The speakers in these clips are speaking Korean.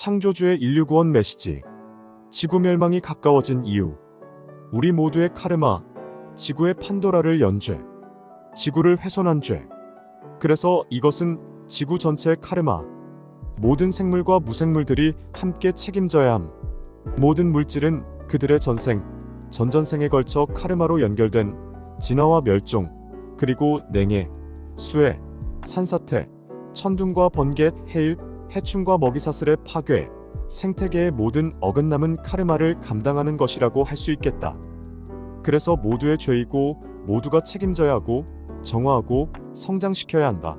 창조주의 인류 구원 메시지. 지구 멸망이 가까워진 이유. 우리 모두의 카르마. 지구의 판도라를 연 죄. 지구를 훼손한 죄. 그래서 이것은 지구 전체의 카르마. 모든 생물과 무생물들이 함께 책임져야 함. 모든 물질은 그들의 전생, 전전생에 걸쳐 카르마로 연결된 진화와 멸종, 그리고 냉해, 수해, 산사태, 천둥과 번개, 해일, 해충과 먹이사슬의 파괴, 생태계의 모든 어긋남은 카르마를 감당하는 것이라고 할 수 있겠다. 그래서 모두의 죄이고 모두가 책임져야 하고 정화하고 성장시켜야 한다.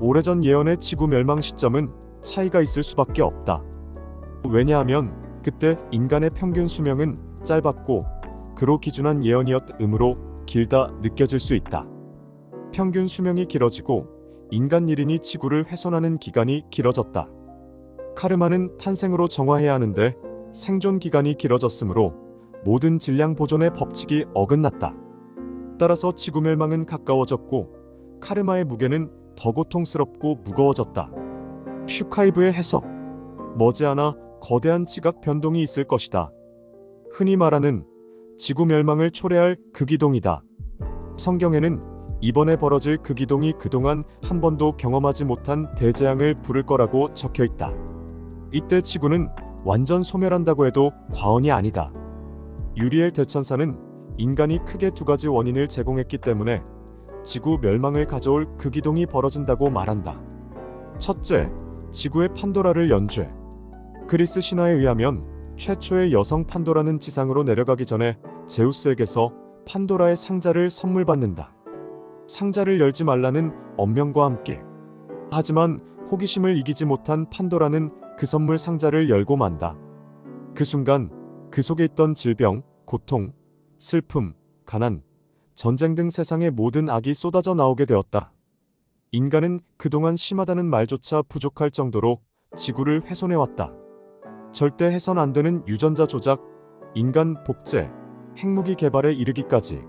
오래전 예언의 지구 멸망 시점은 차이가 있을 수밖에 없다. 왜냐하면 그때 인간의 평균 수명은 짧았고 그로 기준한 예언이었으므로 길다 느껴질 수 있다. 평균 수명이 길어지고 인간 1인이 지구를 훼손하는 기간이 길어졌다. 카르마는 탄생으로 정화해야 하는데 생존 기간이 길어졌으므로 모든 질량 보존의 법칙이 어긋났다. 따라서 지구 멸망은 가까워졌고 카르마의 무게는 더 고통스럽고 무거워졌다. 슈카이브의 해석 머지않아 거대한 지각 변동이 있을 것이다. 흔히 말하는 지구 멸망을 초래할 극이동이다. 성경에는 이번에 벌어질 극이동이 그동안 한 번도 경험하지 못한 대재앙을 부를 거라고 적혀 있다. 이때 지구는 완전 소멸한다고 해도 과언이 아니다. 유리엘 대천사는 인간이 크게 두 가지 원인을 제공했기 때문에 지구 멸망을 가져올 극이동이 벌어진다고 말한다. 첫째, 지구의 판도라를 연죄. 그리스 신화에 의하면 최초의 여성 판도라는 지상으로 내려가기 전에 제우스에게서 판도라의 상자를 선물 받는다. 상자를 열지 말라는 엄명과 함께. 하지만 호기심을 이기지 못한 판도라는 그 선물 상자를 열고 만다. 그 순간 그 속에 있던 질병, 고통, 슬픔, 가난, 전쟁 등 세상의 모든 악이 쏟아져 나오게 되었다. 인간은 그동안 심하다는 말조차 부족할 정도로 지구를 훼손해왔다. 절대 해선 안 되는 유전자 조작, 인간 복제, 핵무기 개발에 이르기까지.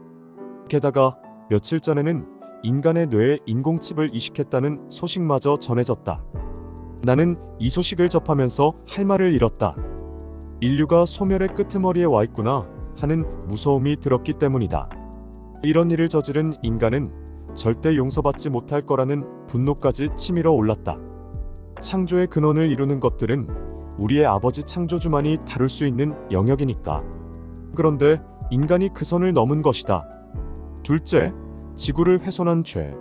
게다가 며칠 전에는 인간의 뇌에 인공칩을 이식했다는 소식마저 전해졌다. 나는 이 소식을 접하면서 할 말을 잃었다. 인류가 소멸의 끄트머리에 와 있구나 하는 무서움이 들었기 때문이다. 이런 일을 저지른 인간은 절대 용서받지 못할 거라는 분노까지 치밀어 올랐다. 창조의 근원을 이루는 것들은 우리의 아버지 창조주만이 다룰 수 있는 영역이니까. 그런데 인간이 그 선을 넘은 것이다. 둘째, 지구를 훼손한 죄.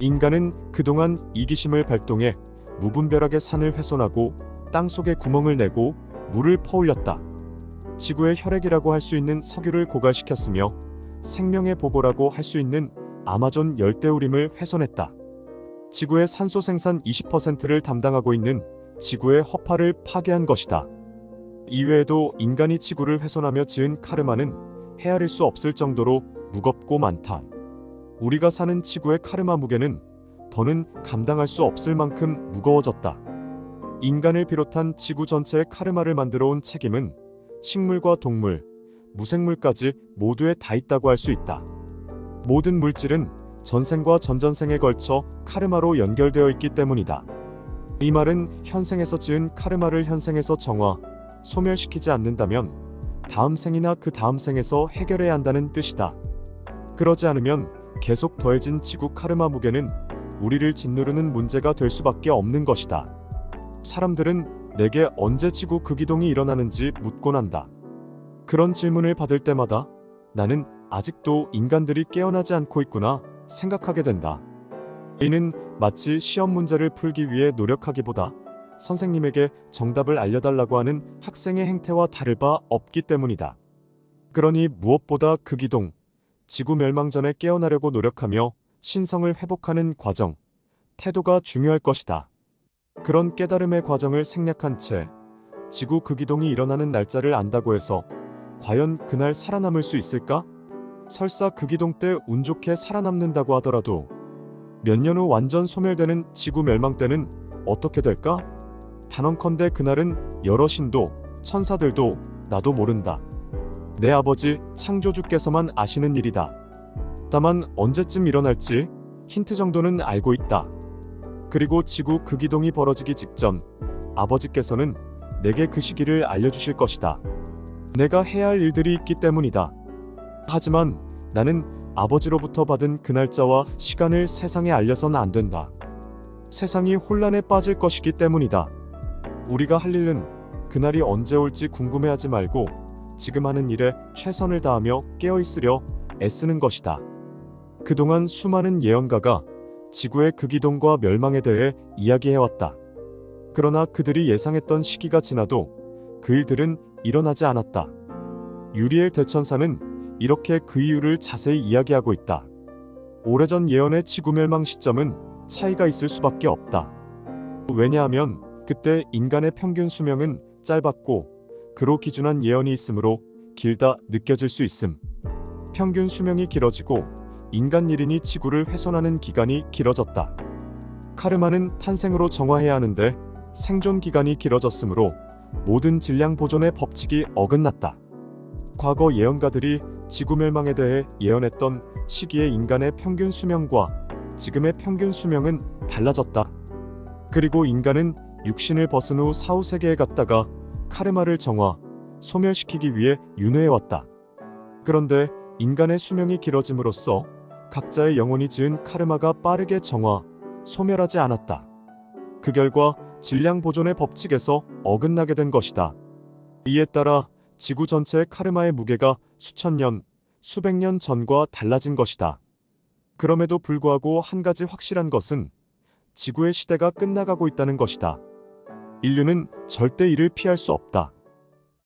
인간은 그동안 이기심을 발동해 무분별하게 산을 훼손하고 땅 속에 구멍을 내고 물을 퍼올렸다. 지구의 혈액이라고 할 수 있는 석유를 고갈시켰으며 생명의 보고라고 할 수 있는 아마존 열대우림을 훼손했다. 지구의 산소 생산 20%를 담당하고 있는 지구의 허파를 파괴한 것이다. 이외에도 인간이 지구를 훼손하며 지은 카르마는 헤아릴 수 없을 정도로 무겁고 많다. 우리가 사는 지구의 카르마 무게는 더는 감당할 수 없을 만큼 무거워졌다. 인간을 비롯한 지구 전체의 카르마를 만들어 온 책임은 식물과 동물, 무생물까지 모두에 다 있다고 할 수 있다. 모든 물질은 전생과 전전생에 걸쳐 카르마로 연결되어 있기 때문이다. 이 말은 현생에서 지은 카르마를 현생에서 정화, 소멸시키지 않는다면 다음 생이나 그 다음 생에서 해결해야 한다는 뜻이다. 그러지 않으면 계속 더해진 지구 카르마 무게는 우리를 짓누르는 문제가 될 수밖에 없는 것이다. 사람들은 내게 언제 지구 극이동이 일어나는지 묻곤 한다. 그런 질문을 받을 때마다 나는 아직도 인간들이 깨어나지 않고 있구나 생각하게 된다. 이는 마치 시험 문제를 풀기 위해 노력하기보다 선생님에게 정답을 알려달라고 하는 학생의 행태와 다를 바 없기 때문이다. 그러니 무엇보다 극이동, 지구 멸망 전에 깨어나려고 노력하며 신성을 회복하는 과정, 태도가 중요할 것이다. 그런 깨달음의 과정을 생략한 채 지구 극이동이 일어나는 날짜를 안다고 해서 과연 그날 살아남을 수 있을까? 설사 극이동 때 운 좋게 살아남는다고 하더라도 몇 년 후 완전 소멸되는 지구 멸망 때는 어떻게 될까? 단언컨대 그날은 여러 신도, 천사들도 나도 모른다. 내 아버지 창조주께서만 아시는 일이다. 다만 언제쯤 일어날지 힌트 정도는 알고 있다. 그리고 지구 극이동이 벌어지기 직전 아버지께서는 내게 그 시기를 알려주실 것이다. 내가 해야 할 일들이 있기 때문이다. 하지만 나는 아버지로부터 받은 그 날짜와 시간을 세상에 알려서는 안 된다. 세상이 혼란에 빠질 것이기 때문이다. 우리가 할 일은 그날이 언제 올지 궁금해하지 말고 지금 하는 일에 최선을 다하며 깨어 있으려 애쓰는 것이다. 그동안 수많은 예언가가 지구의 극이동과 멸망에 대해 이야기해왔다. 그러나 그들이 예상했던 시기가 지나도 그 일들은 일어나지 않았다. 유리엘 대천사는 이렇게 그 이유를 자세히 이야기하고 있다. 오래전 예언의 지구 멸망 시점은 차이가 있을 수밖에 없다. 왜냐하면 그때 인간의 평균 수명은 짧았고 그로 기준한 예언이 있으므로 길다 느껴질 수 있음. 평균 수명이 길어지고 인간 1인이 지구를 훼손하는 기간이 길어졌다. 카르마는 탄생으로 정화해야 하는데 생존 기간이 길어졌으므로 모든 질량 보존의 법칙이 어긋났다. 과거 예언가들이 지구 멸망에 대해 예언했던 시기의 인간의 평균 수명과 지금의 평균 수명은 달라졌다. 그리고 인간은 육신을 벗은 후 사후 세계에 갔다가 카르마를 정화, 소멸시키기 위해 윤회해왔다. 그런데 인간의 수명이 길어짐으로써 각자의 영혼이 지은 카르마가 빠르게 정화, 소멸하지 않았다. 그 결과 질량 보존의 법칙에서 어긋나게 된 것이다. 이에 따라 지구 전체의 카르마의 무게가 수천 년, 수백 년 전과 달라진 것이다. 그럼에도 불구하고 한 가지 확실한 것은 지구의 시대가 끝나가고 있다는 것이다. 인류는 절대 이를 피할 수 없다.